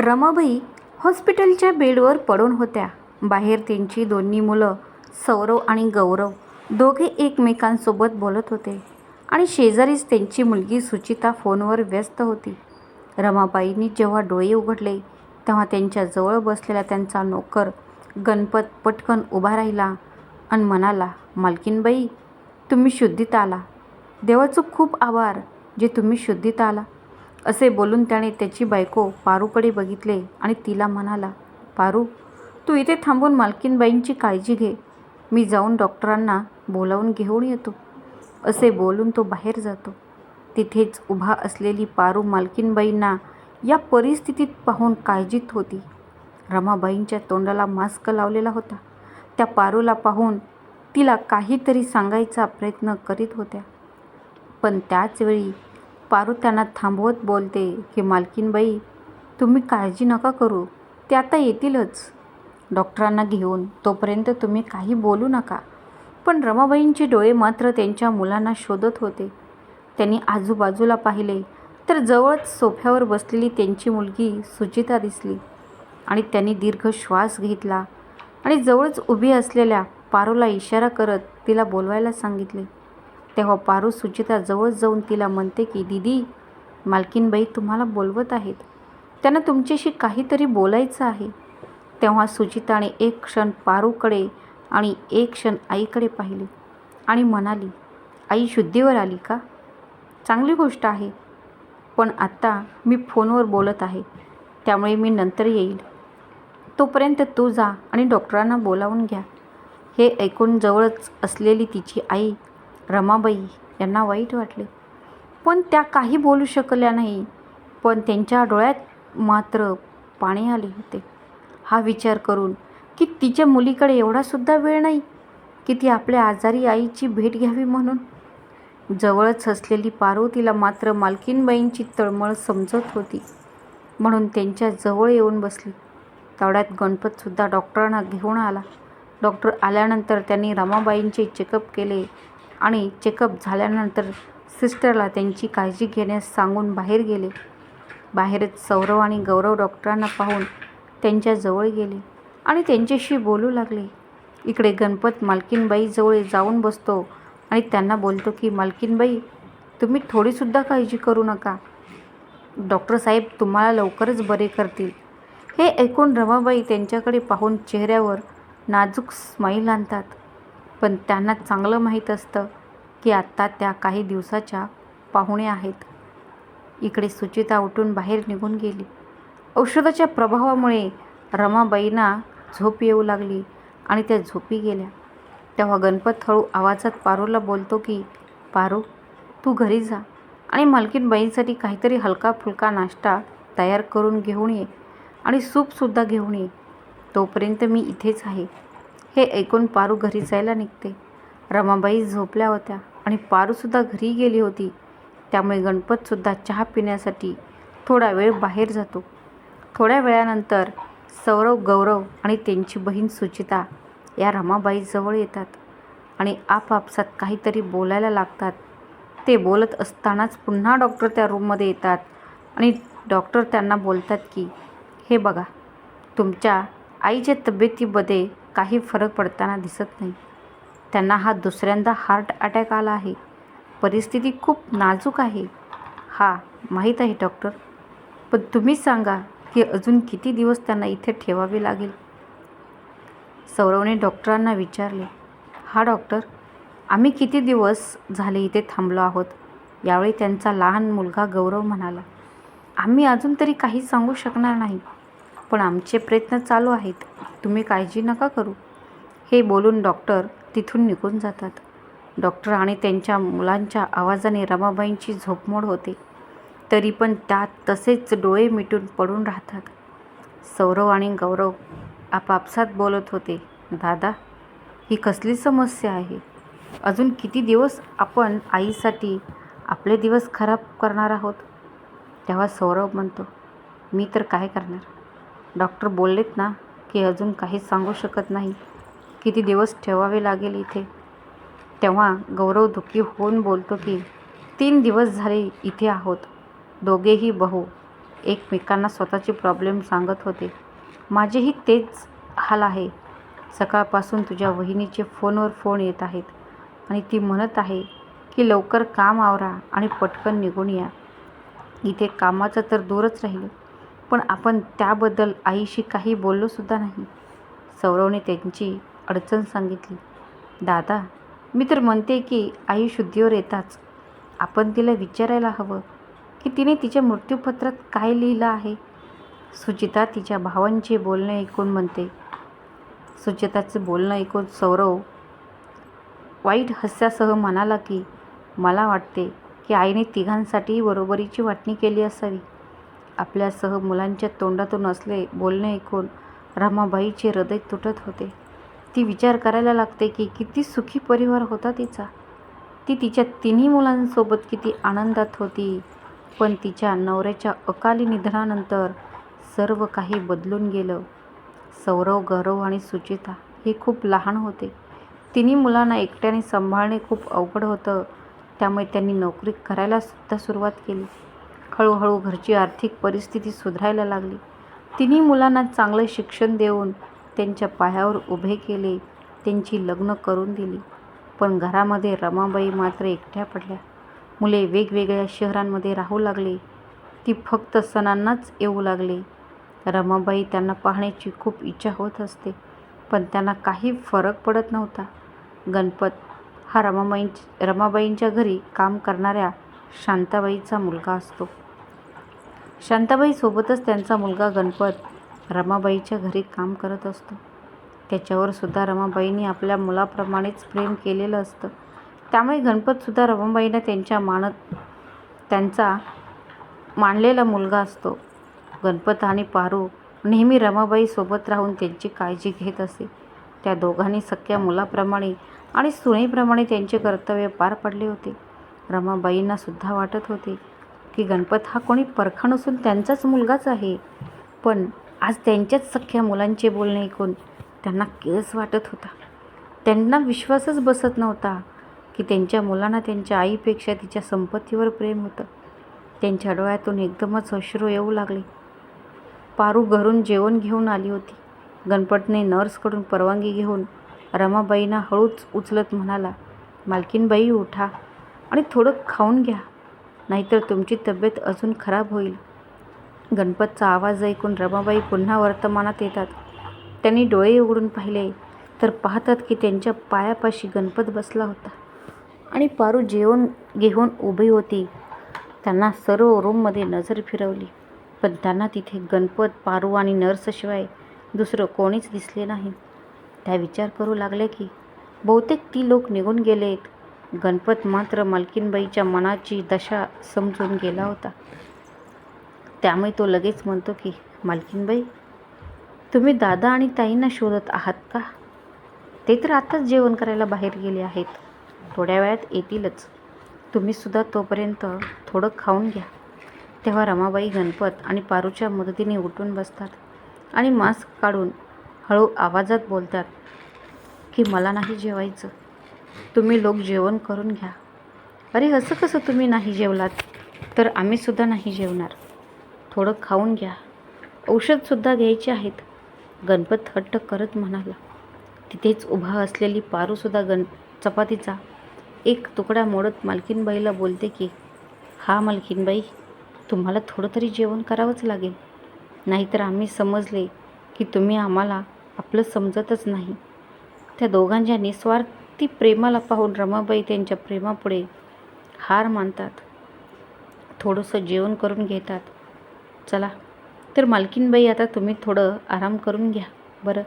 रमाबाई हॉस्पिटलच्या बेडवर पडून होत्या. बाहेर त्यांची दोन्ही मुलं सौरव आणि गौरव दोघे एकमेकांसोबत बोलत होते. आणि शेजारीच त्यांची मुलगी सुचिता फोनवर व्यस्त होती. रमाबाईंनी जेव्हा डोळे उघडले तेव्हा त्यांच्याजवळ बसलेला त्यांचा नोकर गणपत पटकन उभा राहिला आणि म्हणाला मालकीनबाई तुम्ही शुद्धीत आला. देवाचं खूप आभार जे तुम्ही शुद्धीत आला. असे बोलून त्याने त्याची बायको पारूकडे बघितले आणि तिला म्हणाला पारू तू इथे थांबून मालकीनबाईंची काळजी घे. मी जाऊन डॉक्टरांना बोलावून घेऊन येतो. असे बोलून तो बाहेर जातो. तिथेच उभा असलेली पारू मालकीनबाईंना या परिस्थितीत पाहून काळजीत होती. रमाबाईंच्या तोंडाला मास्क लावलेला होता. त्या पारूला पाहून तिला काहीतरी सांगायचा प्रयत्न करीत होत्या. पण त्याचवेळी पारू त्यांना थांबवत बोलते की मालकीनबाई तुम्ही काळजी नका करू ते आता येतीलच. डॉक्टरांना घेऊन तोपर्यंत तुम्ही काही बोलू नका. पण रमाबाईंचे डोळे मात्र त्यांच्या मुलांना शोधत होते. त्यांनी आजूबाजूला पाहिले तर जवळच सोफ्यावर बसलेली त्यांची मुलगी सुचिता दिसली आणि त्यांनी दीर्घ श्वास घेतला आणि जवळच उभी असलेल्या पारूला इशारा करत तिला बोलवायला सांगितले. तेव्हा पारू सुचिता जवळ जाऊन तिला म्हणते की दीदी मालकीनबाई तुम्हाला बोलवत आहेत. त्यांना तुमच्याशी काहीतरी बोलायचं आहे. तेव्हा सुचिताने एक क्षण पारूकडे आणि एक क्षण आईकडे पाहिले आणि म्हणाली आई शुद्धीवर आली का? चांगली गोष्ट आहे. पण आत्ता मी फोनवर बोलत आहे. त्यामुळे मी नंतर येईल. तोपर्यंत तू जा आणि डॉक्टरांना बोलावून घ्या. हे ऐकून जवळच असलेली तिची आई रमाबाई यांना वाईट वाटले. पण त्या काही बोलू शकल्या नाही. पण त्यांच्या डोळ्यात मात्र पाणी आले होते. हा विचार करून की तिच्या मुलीकडे एवढासुद्धा वेळ नाही की ती आपल्या आजारी आईची भेट घ्यावी म्हणून. जवळच असलेली पार्वतीला मात्र मालकीनबाईंची तळमळ समजत होती. म्हणून त्यांच्या जवळ येऊन बसली. तेवढ्यात गणपतसुद्धा डॉक्टरांना घेऊन आला. डॉक्टर आल्यानंतर त्यांनी रमाबाईंचे चेकअप केले. आणि चेकअप झाल्यानंतर सिस्टरला त्यांची काळजी घेण्यास सांगून बाहेर गेले. बाहेरच सौरव आणि गौरव डॉक्टरांना पाहून त्यांच्याजवळ गेले आणि त्यांच्याशी बोलू लागले. इकडे गणपत मालकीनबाईजवळ जाऊन बसतो आणि त्यांना बोलतो की मालकीनबाई तुम्ही थोडीसुद्धा काळजी करू नका. डॉक्टर साहेब तुम्हाला लवकरच बरे करतील. हे ऐकून रमाबाई त्यांच्याकडे पाहून चेहऱ्यावर नाजूक स्माईल आणतात. पण त्यांना चांगलं माहीत असतं की आत्ता त्या काही दिवसाच्या पाहुणे आहेत. इकडे सुचिता उठून बाहेर निघून गेली. औषधाच्या प्रभावामुळे रमाबाईंना झोप येऊ लागली आणि त्या झोपी गेल्या. तेव्हा गणपत हळू आवाजात पारूला बोलतो की पारू तू घरी जा आणि मालकीनबाईंसाठी काहीतरी हलका फुलका नाश्ता तयार करून घेऊन ये आणि सूपसुद्धा घेऊन ये. तोपर्यंत मी इथेच आहे. हे ऐकून पारू घरी जायला निघते. रमाबाई झोपल्या होत्या आणि पारूसुद्धा घरी गेली होती. त्यामुळे गणपतसुद्धा चहा पिण्यासाठी थोडा वेळ बाहेर जातो. थोड्या वेळानंतर सौरव गौरव आणि त्यांची बहीण सुचिता या रमाबाईजवळ येतात आणि आपापसात काहीतरी बोलायला लागतात. ते बोलत असतानाच पुन्हा डॉक्टर त्या रूममध्ये येतात आणि डॉक्टर त्यांना बोलतात की हे बघा तुमच्या आईच्या तब्येतीमध्ये काही फरक पडताना दिसत नाही. त्यांना हा दुसऱ्यांदा हार्ट अटॅक आला आहे. परिस्थिती खूप नाजूक आहे. हा माहीत आहे डॉक्टर. पण तुम्हीच सांगा की अजून किती दिवस त्यांना इथे ठेवावे लागेल? सौरवने डॉक्टरांना विचारले हा डॉक्टर आम्ही किती दिवस झाले इथे थांबलो आहोत? यावेळी त्यांचा लहान मुलगा गौरव म्हणाला आम्ही अजून तरी काही सांगू शकणार नाही. पण आमचे प्रयत्न चालू आहेत. तुम्ही काळजी नका करू. हे बोलून डॉक्टर तिथून निघून जातात. डॉक्टर आणि त्यांच्या मुलांच्या आवाजाने रमाबाईंची झोपमोड होते. तरी पण त्यात तसेच डोळे मिटून पडून राहतात. सौरव आणि गौरव आपापसात बोलत होते दादा ही कसली समस्या आहे? अजून किती दिवस आपण आईसाठी आपले दिवस खराब करणार आहोत? तेव्हा सौरव म्हणतो मी तर काय करणार? डॉक्टर बोललेत ना की अजून काहीच सांगू शकत नाही. किती दिवस ठेवावे लागेल इथे? तेव्हा गौरव दुःखी होऊन बोलतो की तीन दिवस झाले इथे आहोत. दोघेही बहू. एकमेकांना स्वतःचे प्रॉब्लेम सांगत होते. माझेही तेच हाल आहे. सकाळपासून तुझ्या वहिनीचे फोनवर फोन येत आहेत. आणि ती म्हणत आहे की लवकर काम आवरा आणि पटकन निघून या. इथे कामाचं तर दूरच राहिलं. पण आपण त्याबद्दल आईशी काही बोललोसुद्धा नाही. सौरवने त्यांची अडचण सांगितली. दादा मी तर म्हणते की आई शुद्धीवर येताच. आपण तिला विचारायला हवं की तिने तिच्या मृत्यूपत्रात काय लिहिलं आहे? सुचिता तिच्या भावांचे बोलणे ऐकून म्हणते. सुचिताचं बोलणं ऐकून सौरव वाईट हस्यासह म्हणाला की मला वाटते की आईने तिघांसाठी बरोबरीची वाटणी केली असावी. आपल्यासह मुलांच्या तोंडातून असले बोलणे ऐकून रमाबाईचे हृदय तुटत होते. ती विचार करायला लागते की किती सुखी परिवार होता तिचा. ती तिच्या तिन्ही मुलांसोबत किती आनंदात होती. पण तिच्या नवऱ्याच्या अकाली निधनानंतर सर्व काही बदलून गेलं. सौरव गौरव आणि सुचिता हे खूप लहान होते. तिन्ही मुलांना एकट्याने सांभाळणे खूप अवघड होतं. त्यामुळे त्यांनी नोकरी करायलासुद्धा सुरुवात केली. हळूहळू घरची आर्थिक परिस्थिती सुधारायला लागली. तिन्ही मुलांना चांगलं शिक्षण देऊन त्यांच्या पायावर उभे केले त्यांची लग्न करून दिली. पण घरामध्ये रमाबाई मात्र एकट्या पडल्या. मुले वेगवेगळ्या शहरांमध्ये राहू लागले. ती फक्त सणांनाच येऊ लागले. रमाबाई त्यांना पाहण्याची खूप इच्छा होत असते पण त्यांना काही फरक पडत नव्हता. गणपत हा रमाबाई रमाबाईंच्या घरी काम करणाऱ्या शांताबाईचा मुलगा असतो. शांताबाईसोबतच त्यांचा मुलगा गणपत रमाबाईच्या घरी काम करत असतो. त्याच्यावर सुद्धा रमाबाईंनी आपल्या मुलाप्रमाणेच प्रेम केलेलं असतं. त्यामुळे गणपतसुद्धा रमाबाईंना त्यांच्या मानत त्यांचा मानलेला मुलगा असतो. गणपत आणि पारू नेहमी रमाबाईसोबत राहून त्यांची काळजी घेत असे. त्या दोघांनी सख्या मुलाप्रमाणे आणि सुनेप्रमाणे त्यांचे कर्तव्य पार पडले होते. रमाबाईंना सुद्धा वाटत होते की गणपत हा कोणी परखा नसून त्यांचाच मुलगाच आहे. पण आज त्यांच्याच सख्या मुलांचे बोलणे ऐकून त्यांना किळस वाटत होता. त्यांना विश्वासच बसत नव्हता की त्यांच्या मुलांना त्यांच्या आईपेक्षा तिच्या संपत्तीवर प्रेम होतं. त्यांच्या डोळ्यातून एकदमच अश्रू येऊ लागले. पारू घरून जेवण घेऊन आली होती. गणपतने नर्सकडून परवानगी घेऊन रमाबाईंना हळूच उचलत म्हणाला मालकीनबाई उठा आणि थोडं खाऊन घ्या. नाहीतर तुमची तब्येत अजून खराब होईल. गणपतचा आवाज ऐकून रमाबाई पुन्हा वर्तमानात येतात. त्यांनी डोळे उघडून पाहिले तर पाहतात की त्यांच्या पायापाशी गणपत बसला होता. आणि पारू जेवण घेऊन उभी होती. त्यांना सर्व रूममध्ये नजर फिरवली पण त्यांना तिथे गणपत पारू आणि नर्सशिवाय दुसरं कोणीच दिसले नाही. त्या विचार करू लागले की बहुतेक ती लोक निघून गेलेत. गणपत मात्र मालकीणबाईच्या मनाची दशा समजून गेला होता. त्यामुळे तो लगेच म्हणतो की मालकीनबाई तुम्ही दादा आणि ताईंना शोधत आहात का? ते तर आत्ताच जेवण करायला बाहेर गेले आहेत. थोड्या वेळात येतीलच. तुम्हीसुद्धा तोपर्यंत थोडं खाऊन घ्या. तेव्हा रमाबाई गणपत आणि पारूच्या मदतीने उठून बसतात आणि मास्क काढून हळू आवाजात बोलतात की मला नाही जेवायचं. तुम्ही लोक जेवण करून घ्या. अरे असं कसं तुम्ही नाही जेवलात? तर आम्हीसुद्धा नाही जेवणार. थोडं खाऊन घ्या. औषधसुद्धा घ्यायचे आहेत. गणपत हट्ट करत म्हणाला. तिथेच उभा असलेली पारूसुद्धा गण चपातीचा एक तुकडा मोडत मालकीनबाईला बोलते की हा मालकीनबाई तुम्हाला थोडं तरी जेवण करावंच लागेल. नाहीतर आम्ही समजले की तुम्ही आम्हाला आपलं समजतच नाही. त्या दोघांच्या निस्वार्थ ती प्रेमाला पाहून रमाबाई त्यांच्या प्रेमापुढे हार मानतात. थोडंसं जेवण करून घेतात. चला तर मालकीनबाई आता तुम्ही थोडं आराम करून घ्या. बरं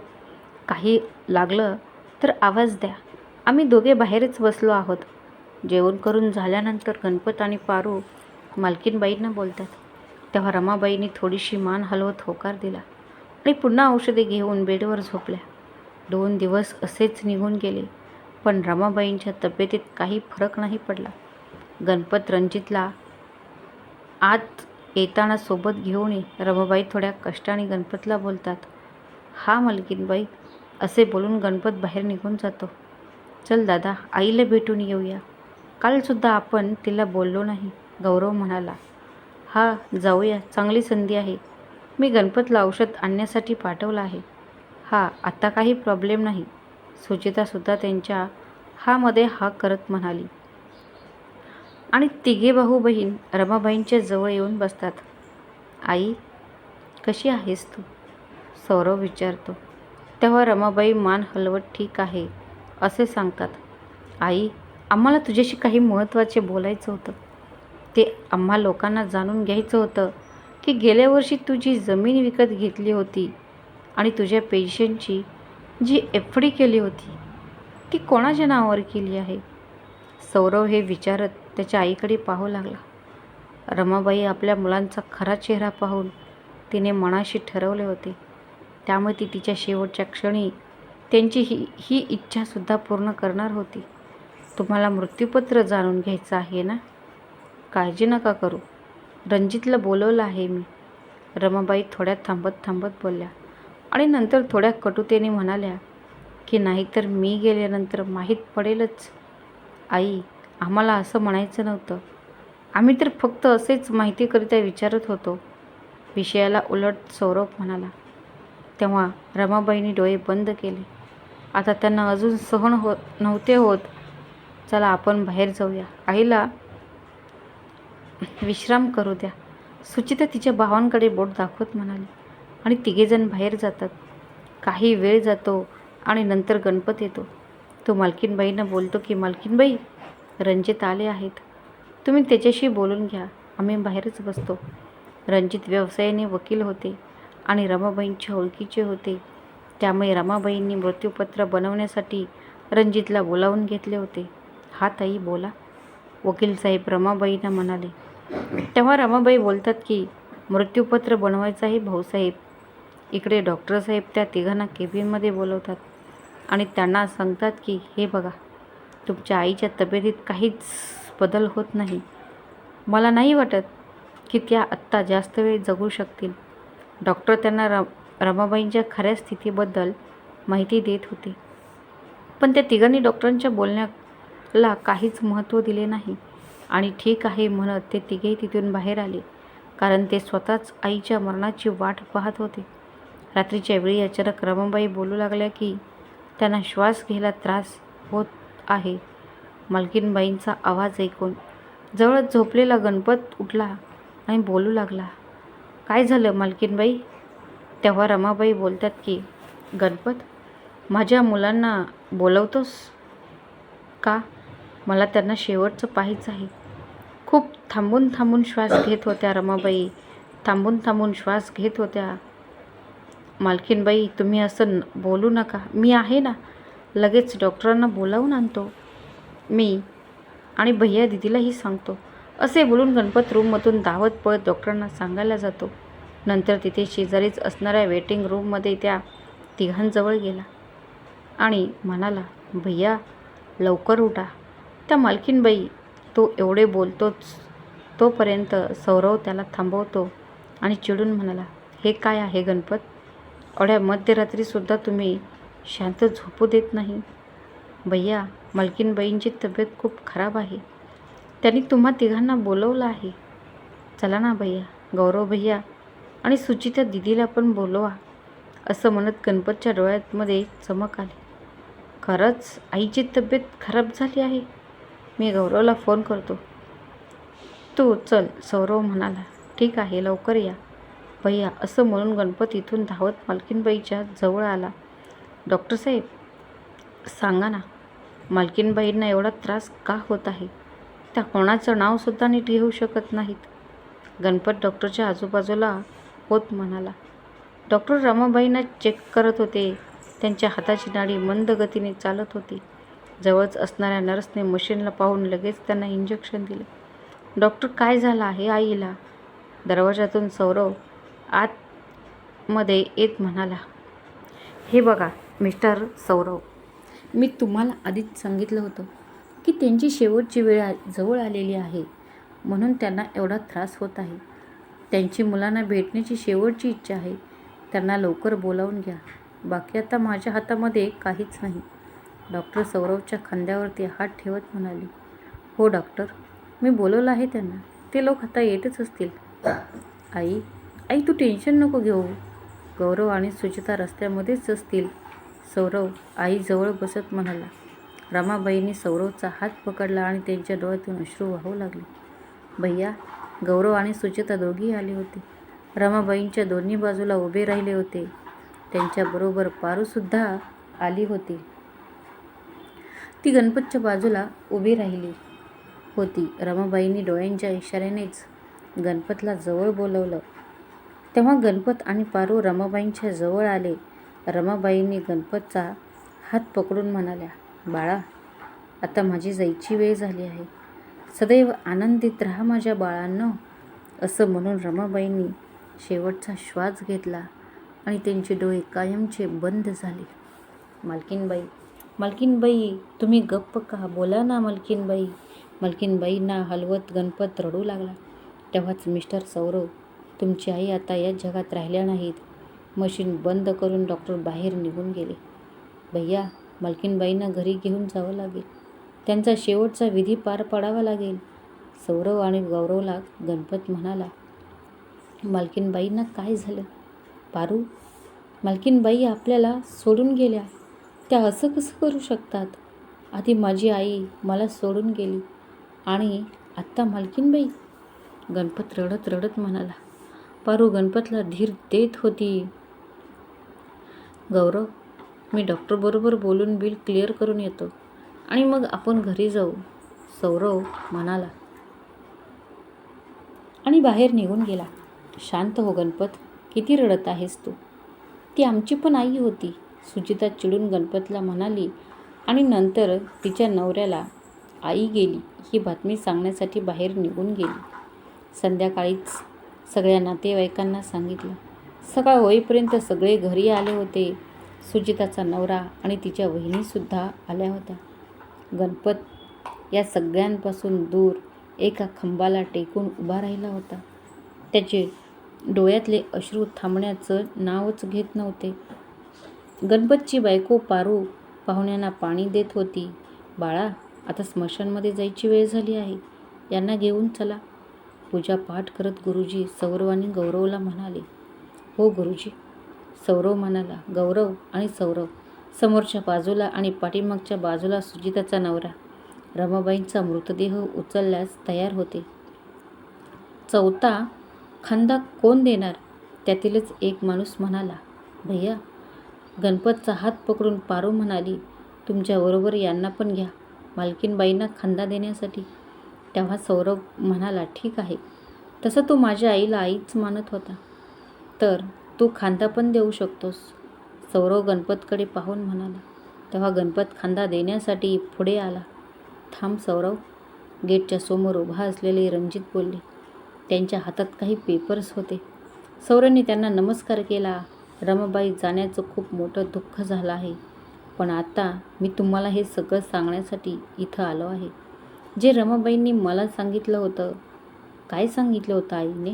काही लागलं तर आवाज द्या. आम्ही दोघे बाहेरच बसलो आहोत. जेवण करून झाल्यानंतर गणपत आणि पारू मालकीनबाईंना बोलतात. तेव्हा रमाबाईंनी थोडीशी मान हलवत होकार दिला आणि पुन्हा औषधे घेऊन बेडवर झोपल्या. दोन दिवस असेच निघून गेले. पण रमाबाईंच्या तब्येतीत काही फरक नाही पडला. गणपत रणजितला आत येताना सोबत घेऊन ये. रमाबाई थोड्या कष्टाने गणपतला बोलतात हा मलकीनबाई असे बोलून गणपत बाहेर निघून जातो. चल दादा आईला भेटून येऊया. कालसुद्धा आपण तिला बोललो नाही गौरव म्हणाला. हा जाऊया. चांगली संधी आहे. मी गणपतला औषध आणण्यासाठी पाठवलं आहे. हा आत्ता काही प्रॉब्लेम नाही. सुचितासुद्धा त्यांच्या हामध्ये हा करत म्हणाली. आणि तिघे भाऊ बहीण रमाबाईंच्या जवळ येऊन बसतात. आई कशी आहेस तू? सौरव विचारतो. तेव्हा रमाबाई मान हलवत ठीक आहे असे सांगतात. आई आम्हाला तुझ्याशी काही महत्त्वाचे बोलायचं होतं. ते आम्हा लोकांना जाणून घ्यायचं होतं की गेल्या वर्षी तुझी जमीन विकत घेतली होती आणि तुझ्या पेन्शनची जी एफ डी केली होती ती कोणाच्या नावावर केली आहे? सौरव हे विचारत त्याच्या आईकडे पाहू लागला. रमाबाई आपल्या मुलांचा खरा चेहरा पाहून तिने मनाशी ठरवले होते. त्यामुळे ती तिच्या शेवटच्या क्षणी त्यांची ही ही इच्छासुद्धा पूर्ण करणार होती. तुम्हाला मृत्यूपत्र जाणून घ्यायचं आहे ना? काळजी नका करू. रणजितला बोलवलं आहे मी. रमाबाई थोड्या थांबत थांबत बोलल्या. आणि नंतर थोड्या कटुतेने म्हणाल्या की नाहीतर मी गेल्यानंतर माहीत पडेलच. आई आम्हाला असं म्हणायचं नव्हतं. आम्ही तर फक्त असेच माहितीकरिता विचारत होतो. विषयाला उलट सौरभ म्हणाला. तेव्हा रमाबाईंनी डोळे बंद केले. आता त्यांना अजून सहन हो नव्हते होत. चला आपण बाहेर जाऊया. आईला विश्राम करू द्या. सुचिता तिच्या भावांकडे बोट दाखवत म्हणाली. आणि तिघेजण बाहेर जातात. काही वेळ जातो आणि नंतर गणपत येतो. तो मालकीनबाईंना बोलतो की मालकीनबाई रणजित आले आहेत. तुम्ही त्याच्याशी बोलून घ्या. आम्ही बाहेरच बसतो. रणजित व्यवसायाने वकील होते आणि रमाबाईंच्या ओळखीचे होते. त्यामुळे रमाबाईंनी मृत्यूपत्र बनवण्यासाठी रणजितला बोलावून घेतले होते. हा ताई बोला. वकील साहेब रमाबाईंना म्हणाले तेव्हा रमाबाई बोलतात की मृत्यूपत्र बनवायचं आहे भाऊसाहेब. इकडे डॉक्टर साहेब त्या तिघांना केबिनमध्ये बोलवतात आणि त्यांना सांगतात की हे बघा तुमच्या आईच्या तब्येतीत काहीच बदल होत नाही. मला नाही वाटत की त्या आत्ता जास्त वेळ जगू शकतील. डॉक्टर त्यांना र रमाबाईंच्या खऱ्या स्थितीबद्दल माहिती देत होते. पण त्या तिघांनी डॉक्टरांच्या बोलण्याला काहीच महत्त्व दिले नाही. आणि ठीक आहे म्हणत ते तिघेही तिथून बाहेर आले कारण ते स्वतःच आईच्या मरणाची वाट पाहत होते. रात्रीच्या वेळी अचानक रमाबाई बोलू लागल्या की त्यांना श्वास घ्यायला त्रास होत आहे. मालकीनबाईंचा आवाज ऐकून जवळच झोपलेला गणपत उठला आणि बोलू लागला काय झालं मालकीनबाई? तेव्हा रमाबाई बोलतात की गणपत माझ्या मुलांना बोलवतोस का? मला त्यांना शेवटचं पाहायचं आहे. खूप थांबून थांबून श्वास घेत होत्या रमाबाई थांबून थांबून श्वास घेत होत्या. मालकीनबाई तुम्ही असं बोलू नका. मी आहे ना लगेच डॉक्टरांना बोलावून आणतो. मी आणि भैया दिदीलाही सांगतो. असे बोलून गणपत रूममधून धावत पळत डॉक्टरांना सांगायला जातो. नंतर तिथे शेजारीच असणाऱ्या वेटिंग रूममध्ये त्या तिघांजवळ गेला आणि म्हणाला भैया लवकर उठा. त्या मालकीनबाई तो एवढे बोलतोच तोपर्यंत सौरव त्याला थांबवतो आणि चिडून म्हणाला हे काय आहे गणपत? एवढ्या मध्यरात्रीसुद्धा तुम्ही शांत झोपू देत नाही. भैया मलकीनबाईंची तब्येत खूप खराब आहे. त्यांनी तुम्हा तिघांना बोलवलं आहे. चला ना भैया गौरव भैया आणि सुचिता दिदीला पण बोलवा असं म्हणत गणपतच्या डोळ्यामध्ये चमक आली. खरंच आईची तब्येत खराब झाली आहे. मी गौरवला फोन करतो. तू चल सौरव म्हणाला. ठीक आहे लवकर या. भैया असं म्हणून गणपत इथून धावत मालकीनबाईच्या जवळ आला. डॉक्टर साहेब सांगा ना मालकीनबाईंना एवढा त्रास का होत आहे? त्या कोणाचं नावसुद्धा नीट घेऊ शकत नाहीत. गणपत डॉक्टरच्या आजूबाजूला होत म्हणाला. डॉक्टर रमाबाईंना चेक करत होते. त्यांच्या हाताची नाडी मंद गतीने चालत होती. जवळच असणाऱ्या नर्सने मशीनला पाहून लगेच त्यांना इंजेक्शन दिले. डॉक्टर काय झालं आहे आईला? दरवाजातून सौरव आतमध्ये येत म्हणाला हे बघा मिस्टर सौरव मी तुम्हाला आधीच सांगितलं होतं की त्यांची शेवटची वेळ आ जवळ आलेली आहे. म्हणून त्यांना एवढा त्रास होत आहे. त्यांची मुलांना भेटण्याची शेवटची इच्छा आहे. त्यांना लवकर बोलावून घ्या. बाकी आता माझ्या हातामध्ये काहीच नाही. डॉक्टर सौरवच्या खांद्यावरती हात ठेवत म्हणाले हो डॉक्टर मी बोलवलं आहे त्यांना. ते लोक आता येतच असतील. आई आई तू टेन्शन नको घेऊ. गौरव आणि सुचिता रस्त्यामध्येच असतील. सौरव आई जवळ बसत म्हणाला. रमाबाईंनी सौरवचा हात पकडला आणि त्यांच्या डोळ्यातून अश्रू वाहू लागले. भैया गौरव आणि सुचिता दोघी आले होते. रमाबाईंच्या दोन्ही बाजूला उभे राहिले होते. त्यांच्याबरोबर पारूसुद्धा आली होती. ती गणपतच्या बाजूला उभी राहिली होती. रमाबाईंनी डोळ्यांच्या इशाऱ्यानेच गणपतला जवळ बोलवलं. तेव्हा गणपत आणि पारू रमाबाईंच्या जवळ आले. रमाबाईंनी गणपतचा हात पकडून म्हणाल्या बाळा आता माझी जायची वेळ झाली आहे. सदैव आनंदित राहा माझ्या बाळांनो. असं म्हणून रमाबाईंनी शेवटचा श्वास घेतला आणि त्यांचे डोळे कायमचे बंद झाले. मालकीनबाई मालकीनबाई तुम्ही गप्प का? बोला ना मालकीनबाई. मालकीनबाईंना हलवत गणपत रडू लागला. तेव्हाच मिस्टर सौरव तुमची आई आता या जगात राहिल्या नाहीत. मशीन बंद करून डॉक्टर बाहेर निघून गेले. भैया मालकीनबाईंना घरी घेऊन जावं लागेल. त्यांचा शेवटचा विधी पार पाडावा लागेल. सौरव आणि गौरवला गणपत म्हणाला मालकीनबाईंना काय झालं? पारू मालकीनबाई आपल्याला सोडून गेल्या. त्या असं कसं करू शकतात? आधी माझी आई मला सोडून गेली. आणि आत्ता मालकीनबाई? गणपत रडत रडत म्हणाला पारू गणपतला धीर देत होती. गौरव मी डॉक्टरबरोबर बोलून बिल क्लिअर करून येतो आणि मग आपण घरी जाऊ सौरव म्हणाला. आणि बाहेर निघून गेला. शांत हो गणपत किती रडत आहेस तू? ती आमची पण आई होती सुचिता चिडून गणपतला म्हणाली आणि नंतर तिच्या नवऱ्याला आई गेली ही बातमी सांगण्यासाठी बाहेर निघून गेली. संध्याकाळीच सगळ्या नातेवाईकांना सांगितलं. सकाळ होईपर्यंत सगळे घरी आले होते. सुजिताचा नवरा आणि तिच्या वहिनीसुद्धा आल्या होत्या. गणपत या सगळ्यांपासून दूर एका खंबाला टेकून उभा राहिला होता. त्याचे डोळ्यातले अश्रू थांबण्याचं नावच घेत नव्हते. गणपतची बायको पारू पाहुण्यांना पाणी देत होती. बाळा आता स्मशानमध्ये जायची वेळ झाली आहे. यांना घेऊन चला. पूजा पाठ करत गुरुजी सौरव आणि गौरवला म्हणाले हो गुरुजी. सौरव म्हणाला गौरव आणि सौरव समोरच्या बाजूला आणि पाठीमागच्या बाजूला सुजिताचा नवरा रमाबाईंचा मृतदेह उचलल्यास तयार होते. चौथा खांदा कोण देणार? त्यातीलच एक माणूस म्हणाला भैया गणपतचा हात पकडून पारू म्हणाली तुमच्याबरोबर यांना पण घ्या मालकीनबाईंना खांदा देण्यासाठी. तेव्हा सौरभ म्हणाला ठीक आहे. तसं तो माझ्या आईला आईच मानत होता. तर तू खांदा पण देऊ शकतोस. सौरव गणपतकडे पाहून म्हणाला. तेव्हा गणपत खांदा देण्यासाठी पुढे आला. थांब सौरव गेटच्या समोर उभा असलेले रणजित बोलले. त्यांच्या हातात काही पेपर्स होते. सौरवने त्यांना नमस्कार केला. रमाबाई जाण्याचं खूप मोठं दुःख झालं आहे. पण आता मी तुम्हाला हे सगळं सांगण्यासाठी इथं आलो आहे. जे रमाबाईंनी मला सांगितलं होतं. काय सांगितलं होतं आईने?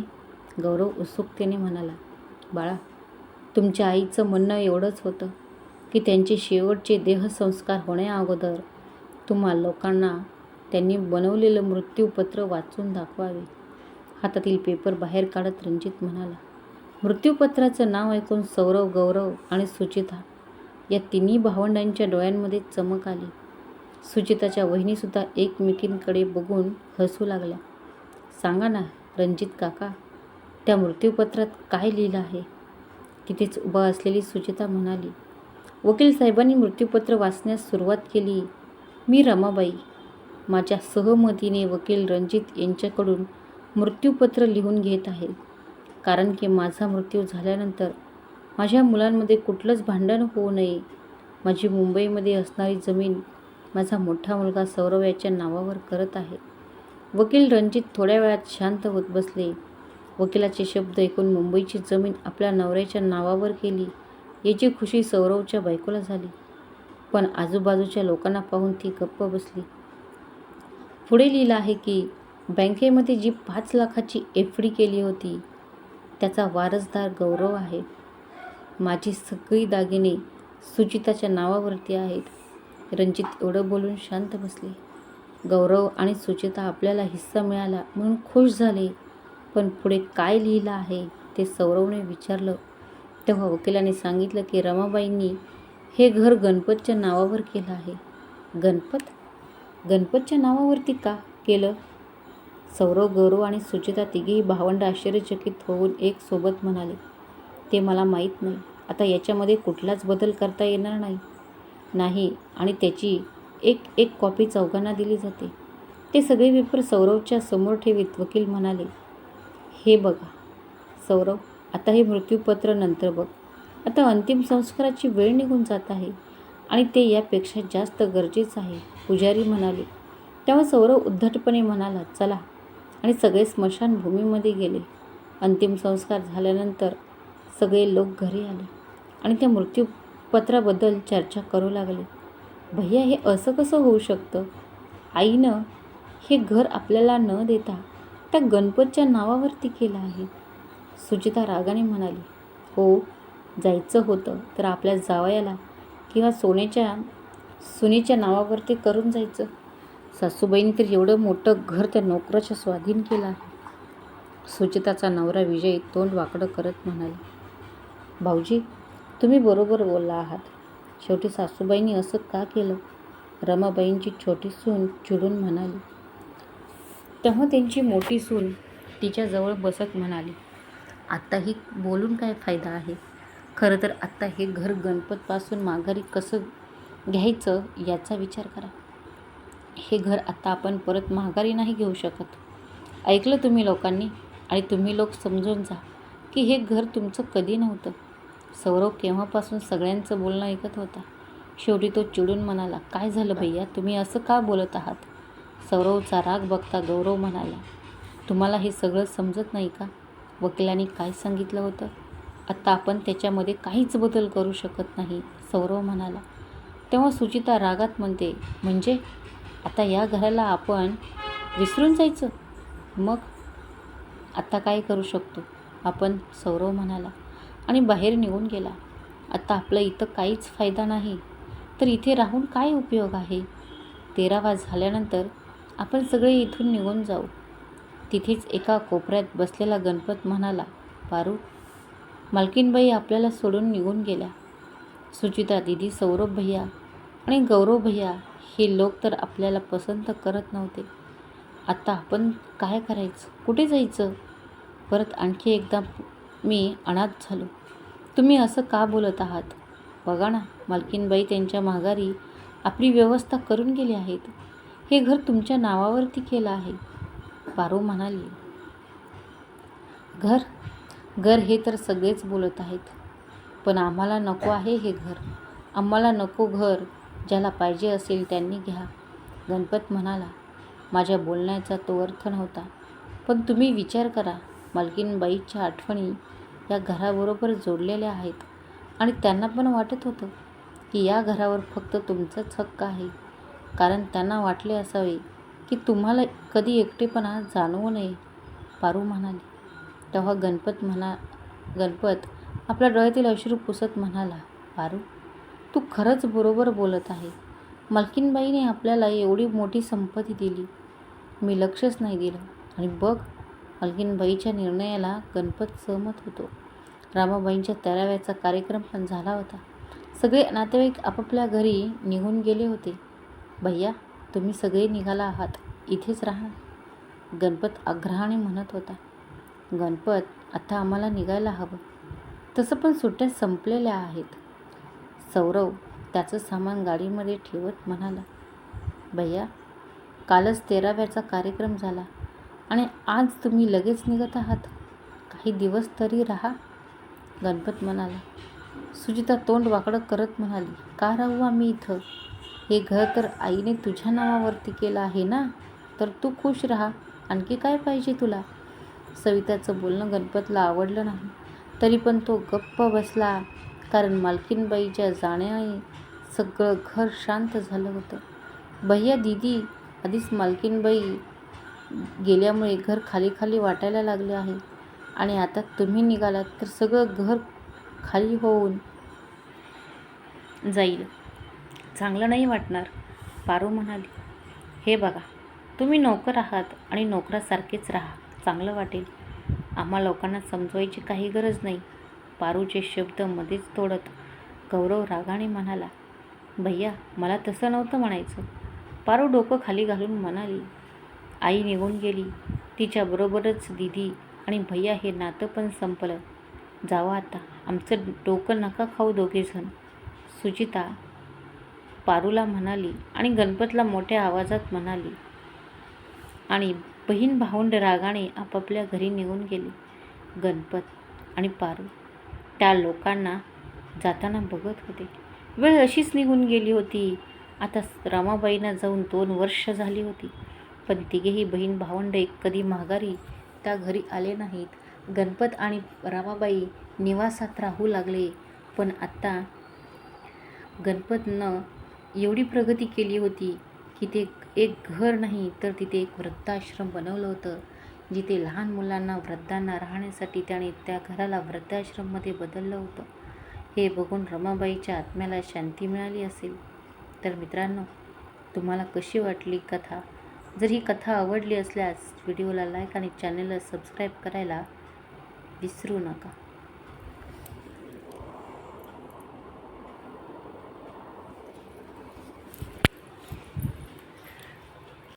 गौरव उत्सुकतेने म्हणाला बाळा तुमच्या आईचं म्हणणं एवढंच होतं की त्यांचे शेवटचे देहसंस्कार होण्याअगोदर तुम्हा लोकांना त्यांनी बनवलेलं मृत्यूपत्र वाचून दाखवावे. हातातील पेपर बाहेर काढत रणजित म्हणाला मृत्यूपत्राचं नाव ऐकून सौरव गौरव आणि सुचिता या तिन्ही भावंडांच्या डोळ्यांमध्ये चमक आली. सुचिताच्या वहिनीसुद्धा एकमेकींकडे बघून हसू लागल्या. सांगा ना रणजित काका त्या मृत्यूपत्रात काय लिहिलं आहे? तिथेच उभा असलेली सुचिता म्हणाली वकील साहेबांनी मृत्यूपत्र वाचण्यास सुरुवात केली. मी रमाबाई. माझ्या सहमतीने वकील रणजित यांच्याकडून मृत्यूपत्र लिहून घेत आहे कारण की माझा मृत्यू झाल्यानंतर माझ्या मुलांमध्ये कुठलंच भांडण होऊ नये. माझी मुंबईमध्ये असणारी जमीन माझा मोठा मुलगा सौरव याच्या नावावर करत आहे. वकील रणजित थोड्या वेळात शांत होत बसले. वकिलाचे शब्द ऐकून मुंबईची जमीन आपल्या नवऱ्याच्या नावावर केली. याची खुशी सौरवच्या बायकोला झाली. पण आजूबाजूच्या लोकांना पाहून ती गप्प बसली. पुढे लिहिलं आहे की बँकेमध्ये जी पाच लाखाची एफ डी केली होती त्याचा वारसदार गौरव आहे. माझी सगळी दागिने सुचिताच्या नावावरती आहेत. रणजित एवढं बोलून शांत बसले. गौरव आणि सुचिता आपल्याला हिस्सा मिळाला म्हणून खुश झाले. पण पुढे काय लिहिलं आहे ते सौरवने विचारलं. तेव्हा वकिलाने सांगितलं की रमाबाईंनी हे घर गणपतच्या नावावर केलं आहे. गणपत? गणपतच्या नावावरती का केलं? सौरव गौरव आणि सुचिता तिघेही भावंड आश्चर्यचकित होऊन एक सोबत म्हणाले ते मला माहीत नाही. आता याच्यामध्ये कुठलाच बदल करता येणार नाही. नाही आणि त्याची एक एक कॉपी चौघांना दिली जाते. ते सगळे पेपर सौरवच्या समोर ठेवीत वकील म्हणाले हे बघा सौरव आता हे मृत्यूपत्र नंतर बघ. आता अंतिम संस्काराची वेळ निघून जात आहे आणि ते यापेक्षा जास्त गरजेचं आहे. पुजारी म्हणाले. तेव्हा सौरव उद्धटपणे म्हणाला चला. आणि सगळे स्मशानभूमीमध्ये गेले. अंतिम संस्कार झाल्यानंतर सगळे लोक घरी आले आणि त्या मृत्यू पत्राबद्दल चर्चा करू लागले. भैया हे असं कसं होऊ शकतं? आईनं हे घर आपल्याला न देता त्या गणपतच्या नावावरती केलं आहे. सुचिता रागाने म्हणाली हो जायचं होतं तर आपल्या जावयाला किंवा सोन्याच्या सुनेच्या नावावरती करून जायचं. सासूबाईंनी तर एवढं मोठं घर त्या नोकराच्या स्वाधीन केलं आहे. सुचिताचा नवरा विजय तोंड वाकडं करत म्हणाले भाऊजी तुम्ही बरोबर बोलला आहात. शेवटी सासूबाईंनी असं का केलं? रमाबाईंची छोटी सून चिडून म्हणाली तेव्हा त्यांची मोठी सून तिच्याजवळ बसत म्हणाली आत्ताही बोलून काय फायदा आहे? खरं तर आत्ता हे घर गणपतपासून माघारी कसं घ्यायचं याचा विचार करा. हे घर आत्ता आपण परत माघारी नाही घेऊ शकत. ऐकलं तुम्ही लोकांनी? आणि तुम्ही लोक समजून जा की हे घर तुमचं कधी नव्हतं. सौरव केव्हापासून सगळ्यांचं बोलणं ऐकत होता? शेवटी तो चिडून म्हणाला काय झालं भैया? तुम्ही असं का बोलत आहात? सौरवचा राग बघता गौरव म्हणाला तुम्हाला हे सगळं समजत नाही का? वकिलांनी काय सांगितलं होतं? आत्ता आपण त्याच्यामध्ये काहीच बदल करू शकत नाही. सौरव म्हणाला तेव्हा सुचिता रागात म्हणते म्हणजे? आता या घराला आपण विसरून जायचं? मग? आता काय करू शकतो? आपण सौरव म्हणाला आणि बाहेर निघून गेला. आता आपलं इथं काहीच फायदा नाही. तर इथे राहून काय उपयोग आहे? तेरावा झाल्यानंतर आपण सगळे इथून निघून जाऊ. तिथेच एका कोपऱ्यात बसलेला गणपत म्हणाला पारू मालकीनबाई आपल्याला सोडून निघून गेल्या. सुचिता दिदी सौरभ भैया आणि गौरव भैया हे लोक तर आपल्याला पसंत करत नव्हते. आता आपण काय करायचं? कुठे जायचं? परत आणखी एकदा मी अनाथ झालो. तुम्ही असं का बोलत आहात? बघा ना मालकीनबाई त्यांच्या माघारी आपली व्यवस्था करून गेली आहेत. हे घर तुमच्या नावावरती केलं आहे पारो म्हणाली. घर? घर हे तर सगळेच बोलत आहेत. पण आम्हाला नको आहे हे घर. आम्हाला नको घर ज्याला पाहिजे असेल त्यांनी घ्या. गणपत म्हणाला माझ्या बोलण्याचा तो अर्थ नव्हता. पण तुम्ही विचार करा मालकीनबाईच्या आठवणी या घराबरोबर जोडलेल्या आहेत. आणि त्यांना पण वाटत होतं की या घरावर फक्त तुमचाच हक्क आहे. कारण त्यांना वाटले असावे की तुम्हाला कधी एकटेपणा जाणवू नये पारू म्हणाली. तेव्हा गणपत म्हणा गणपत आपल्या डोळ्यातील अश्रू पुसत म्हणाला पारू तू खरंच बरोबर बोलत आहे. मालकीनबाईने आपल्याला एवढी मोठी संपत्ती दिली. मी लक्षच नाही दिलं. आणि बघ मालकीनबाईच्या निर्णयाला गणपत सहमत होतो. रामाबाईंच्या तेराव्याचा कार्यक्रम पण झाला होता. सगळे नातेवाईक आपापल्या घरी निघून गेले होते. भैया तुम्ही सगळे निघाला आहात. इथेच राहा. गणपत आग्रहाने म्हणत होता. गणपत आता आम्हाला निघायला हवं. तसं पण सुट्ट्या संपलेल्या आहेत. सौरव त्याचं सामान गाडीमध्ये ठेवत म्हणाला भैया कालच तेराव्याचा कार्यक्रम झाला आणि आज तुम्ही लगेच निघत आहात. काही दिवस तरी राहा. गणपत म्हणाला सुजिता तोंड वाकडं करत म्हणाली का राहू आम्ही इथं? हे घर तर आईने तुझ्या नावावरती केलं आहे ना? तर तू खुश राहा आणखी काय पाहिजे तुला सविताचं बोलणं गणपतला आवडलं नाही. तरी पण तो गप्प बसला कारण मालकीनबाईच्या जाण्याने सगळं घर शांत झालं होतं. भैया दिदी आधीच मालकीनबाई गेल्यामुळे घर खाली खाली वाटायला लागले आहे. आणि आता तुम्ही निघालात तर सगळं घर खाली होऊन जाईल. चांगलं नाही वाटणार पारू म्हणाली. हे बघा तुम्ही नोकर आहात आणि नोकरासारखेच राहा चांगलं वाटेल. आम्हा लोकांना समजवायची काही गरज नाही. पारूचे शब्द मध्येच तोडत गौरव रागाने म्हणाला भैया मला तसं नव्हतं म्हणायचं. पारू डोकं खाली घालून म्हणाली आई निघून गेली. तिच्याबरोबरच दिदी आणि भैया हे नातं पण संपलं. जावा आता. आमचं डोकं नका खाऊ दोघेजण सुजिता पारूला म्हणाली आणि गणपतला मोठ्या आवाजात म्हणाली. आणि बहीण भावंड रागाने आपापल्या घरी निघून गेली. गणपत आणि पारू त्या लोकांना जाताना बघत होते. वेळ अशीच निघून गेली होती. आता रमाबाईंना जाऊन दोन वर्ष झाली होती. पण तिघेही बहीण भावंडे कधी माघारी त्या घरी आले नाहीत. गणपत आणि रमाबाई निवासात राहू लागले. पण आत्ता गणपतनं एवढी प्रगती केली होती की ते एक घर नाही तर तिथे एक वृद्धाश्रम बनवलं होतं. जिथे लहान मुलांना वृद्धांना राहण्यासाठी त्याने त्या घराला वृद्धाश्रममध्ये बदललं होतं. हे बघून रमाबाईच्या आत्म्याला शांती मिळाली असेल. तर मित्रांनो तुम्हाला कशी वाटली कथा? जर ही कथा आवडली असल्यास व्हिडिओला लाईक आणि चॅनलला सबस्क्राईब करायला विसरू नका.